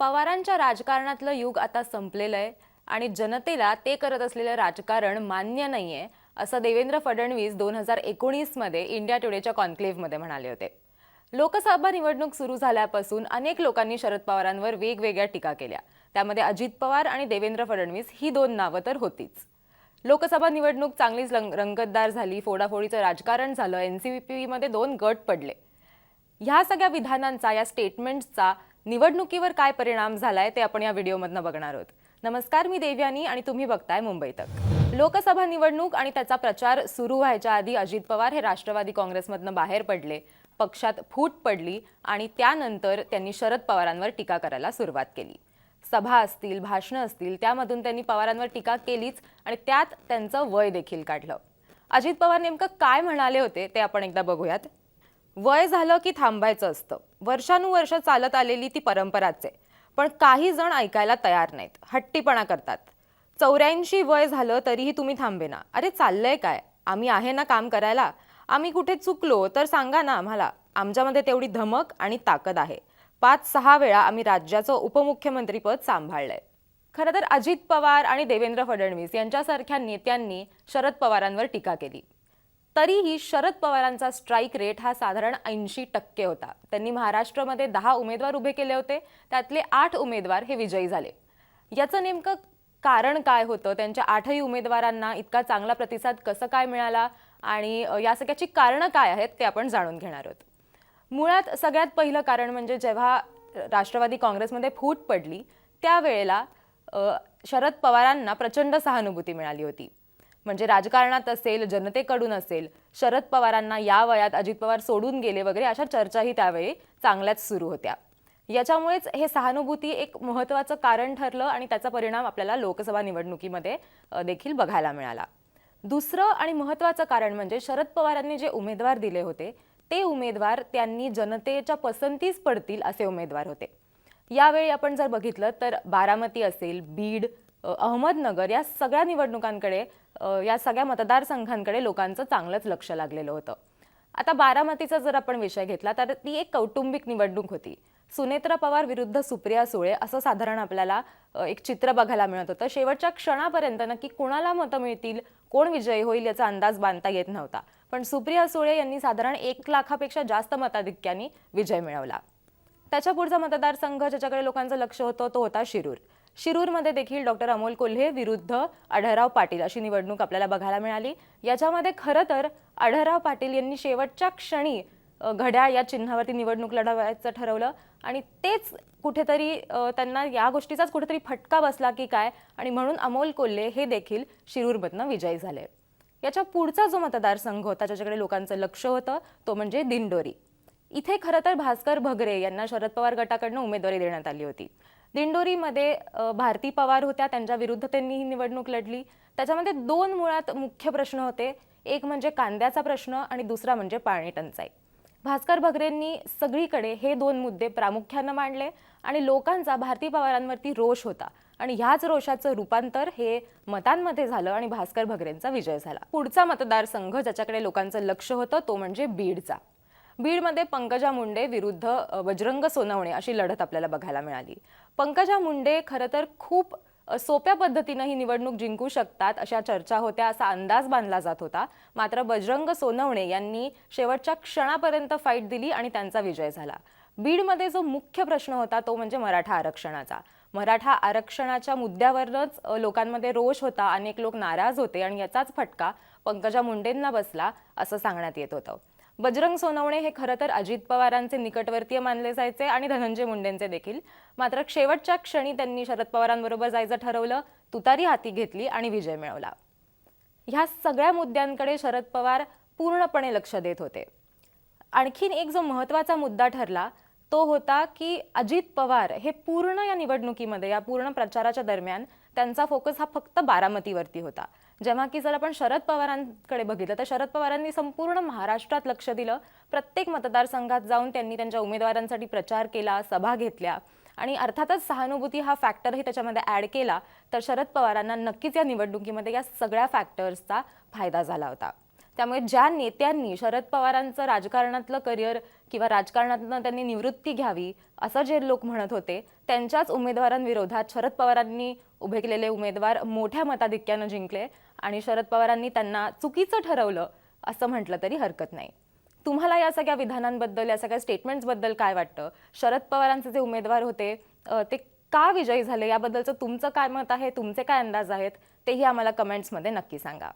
पवारांच्या राजकारणातलं युग आता संपलेलं आहे आणि जनतेला ते करत असलेलं राजकारण मान्य नाहीये असं देवेंद्र फडणवीस दोन हजार एकोणीसमध्ये इंडिया टुडेच्या कॉन्क्लेव्हमध्ये म्हणाले होते. लोकसभा निवडणूक सुरू झाल्यापासून अनेक लोकांनी शरद पवारांवर वेगवेगळ्या टीका केल्या. त्यामध्ये अजित पवार आणि देवेंद्र फडणवीस ही दोन नावं तर होतीच. लोकसभा निवडणूक चांगलीच रंगतदार झाली फोडाफोडीचं राजकारण झालं एनसीपीमध्ये दोन गट पडले. ह्या सगळ्या विधानांचा या स्टेटमेंट्सचा निवडणुकीवर काय परिणाम झालाय ते आपण या व्हिडिओमधनं बघणार आहोत. नमस्कार मी देवयानी आणि तुम्ही बघताय मुंबई तक. लोकसभा निवडणूक आणि त्याचा प्रचार सुरू व्हायच्या आधी अजित पवार हे राष्ट्रवादी काँग्रेसमधनं बाहेर पडले पक्षात फूट पडली आणि त्यानंतर त्यांनी शरद पवारांवर टीका करायला सुरुवात केली. सभा असतील भाषणं असतील त्यामधून त्यांनी पवारांवर टीका केलीच आणि त्यात त्यांचं वय देखील काढलं. अजित पवार नेमकं काय म्हणाले होते ते आपण एकदा बघूयात. वय झालं की थांबायचं असतं. वर्षानुवर्ष चालत आलेली ती परंपराच. आहे पण काही जण ऐकायला तयार नाहीत. हट्टीपणा करतात. चौऱ्याऐंशी वय झालं तरीही तुम्ही थांबेना अरे चाललंय काय? आम्ही आहे ना काम करायला? आम्ही कुठे चुकलो? तर सांगा ना आम्हाला. आमच्यामध्ये तेवढी धमक आणि ताकद आहे. पाच सहा वेळा आम्ही राज्याचं उपमुख्यमंत्रीपद सांभाळलंय. खरं तर अजित पवार आणि देवेंद्र फडणवीस यांच्यासारख्या नेत्यांनी शरद पवारांवर टीका केली. तरीही शरद पवारांचा स्ट्राईक रेट हा साधारण ऐंशी टक्के होता. त्यांनी महाराष्ट्रामध्ये दहा उमेदवार उभे केले होते. त्यातले आठ उमेदवार हे विजयी झाले. याचं नेमकं कारण काय होतं? त्यांच्या आठही उमेदवारांना इतका चांगला प्रतिसाद कसं काय मिळाला? आणि या सगळ्याची कारणं काय आहेत ते आपण जाणून घेणार आहोत. मुळात सगळ्यात पहिलं कारण म्हणजे जेव्हा राष्ट्रवादी काँग्रेसमध्ये फूट पडली त्यावेळेला शरद पवारांना प्रचंड सहानुभूती मिळाली होती. म्हणजे राजकारणात असेल जनतेकडून असेल शरद पवारांना या वयात अजित पवार सोडून गेले वगैरे अशा चर्चाही त्यावेळी चांगल्याच सुरू होत्या. याच्यामुळेच हे सहानुभूती एक महत्त्वाचं कारण ठरलं आणि त्याचा परिणाम आपल्याला लोकसभा निवडणुकीमध्ये देखील बघायला मिळाला. दुसरं आणि महत्त्वाचं कारण म्हणजे शरद पवारांनी जे उमेदवार दिले होते ते उमेदवार त्यांनी जनतेच्या पसंतीस पडतील असे उमेदवार होते. यावेळी आपण जर बघितलं तर बारामती असेल बीड अहमदनगर या सगळ्या निवडणुकांकडे या सगळ्या मतदारसंघांकडे लोकांचं चांगलंच लक्ष लागलेलं होतं. आता बारामतीचा जर आपण विषय घेतला तर ती एक कौटुंबिक निवडणूक होती. सुनेत्रा पवार विरुद्ध सुप्रिया सुळे असं साधारण आपल्याला एक चित्र बघायला मिळत होतं. शेवटच्या क्षणापर्यंत नक्की कोणाला मतं मिळतील कोण विजयी होईल याचा अंदाज बांधता येत नव्हता. पण सुप्रिया सुळे यांनी साधारण एक लाखापेक्षा जास्त मताधिक्यांनी विजय मिळवला. त्याच्या पुढचा मतदारसंघ ज्याच्याकडे लोकांचं लक्ष होतं तो होता शिरूर. शिरूरमध्ये देखील डॉक्टर अमोल कोल्हे विरुद्ध आढळराव पाटील अशी निवडणूक आपल्याला बघायला मिळाली. याच्यामध्ये खरं तर आढळराव पाटील यांनी शेवटच्या क्षणी घड्याळ या चिन्हावरती निवडणूक लढवायचं ठरवलं आणि तेच कुठेतरी त्यांना या गोष्टीचाच कुठेतरी फटका बसला की काय? आणि म्हणून अमोल कोल्हे हे देखील शिरूरमधनं विजयी झाले. याच्या पुढचा जो मतदारसंघ होता ज्याच्याकडे लोकांचं लक्ष होतं तो म्हणजे दिंडोरी. इथे खरं तर भास्कर भगरे यांना शरद पवार गटाकडनं उमेदवारी देण्यात आली होती. दिंडोरीमध्ये भारती पवार होत्या त्यांच्या विरुद्ध त्यांनी ही निवडणूक लढली. त्याच्यामध्ये दोन मुळात मुख्य प्रश्न होते. एक म्हणजे कांद्याचा प्रश्न आणि दुसरा म्हणजे पाणी टंचाई. भास्कर भगरेंनी सगळीकडे हे दोन मुद्दे प्रामुख्यानं मांडले आणि लोकांचा भारती पवारांवरती रोष होता. आणि ह्याच रोषाचं रूपांतर हे मतांमध्ये झालं आणि भास्कर भगरेंचा विजय झाला. पुढचा मतदारसंघ ज्याच्याकडे लोकांचं लक्ष होतं तो म्हणजे बीडचा. बीडमध्ये पंकजा मुंडे विरुद्ध बजरंग सोनवणे अशी लढत आपल्याला बघायला मिळाली. पंकजा मुंडे खरं तर खूप सोप्या पद्धतीनं ही निवडणूक जिंकू शकतात अशा चर्चा होत्या असा अंदाज बांधला जात होता. मात्र बजरंग सोनवणे यांनी शेवटच्या क्षणापर्यंत फाईट दिली आणि त्यांचा विजय झाला. बीडमध्ये जो मुख्य प्रश्न होता तो म्हणजे मराठा आरक्षणाचा. मराठा आरक्षणाच्या मुद्द्यावरच लोकांमध्ये रोष होता अनेक लोक नाराज होते आणि याचाच फटका पंकजा मुंडेंना बसला असं सांगण्यात येत होतं. बजरंग सोनवणे हे खरं तर अजित पवारांचे निकटवर्तीय मानले जायचे आणि धनंजय मुंडेंचे देखील. मात्र शेवटच्या क्षणी त्यांनी शरद पवारांबरोबर जायचं ठरवलं तुतारी हाती घेतली आणि विजय मिळवला. ह्या सगळ्या मुद्द्यांकडे शरद पवार पूर्णपणे लक्ष देत होते. आणखीन एक जो महत्त्वाचा मुद्दा ठरला तो होता की अजित पवार हे पूर्ण या निवडणुकीमध्ये या पूर्ण प्रचाराच्या दरम्यान त्यांचा फोकस हा फक्त बारामतीवरती होता. जेव्हा की जर आपण शरद पवारांकडे बघितलं तर शरद पवारांनी संपूर्ण महाराष्ट्रात लक्ष दिलं. प्रत्येक मतदारसंघात जाऊन त्यांनी त्यांच्या उमेदवारांसाठी प्रचार केला सभा घेतल्या. आणि अर्थातच सहानुभूती हा फॅक्टरही त्याच्यामध्ये ॲड केला तर शरद पवारांना नक्कीच या निवडणुकीमध्ये या सगळ्या फॅक्टर्सचा फायदा झाला होता. त्यामुळे ज्या नेत्यांनी शरद पवारांचं राजकारणातलं करिअर किंवा राजकारणातनं त्यांनी निवृत्ती घ्यावी असं जे लोक म्हणत होते त्यांच्याच उमेदवारांविरोधात शरद पवारांनी उभे केलेले उमेदवार मोठ्या मताधिक्यानं जिंकले. आणि शरद पवारांनी त्यांना चुकीचं ठरवलं असं म्हटलं तरी हरकत नाही. तुम्हाला या सगळ्या विधानांबद्दल या सगळ्या स्टेटमेंट्सबद्दल काय वाटतं? शरद पवारांचे जे उमेदवार होते ते का विजयी झाले? याबद्दलचं तुमचं काय मत आहे? तुमचे काय अंदाज आहेत? तेही आम्हाला कमेंट्समध्ये नक्की सांगा.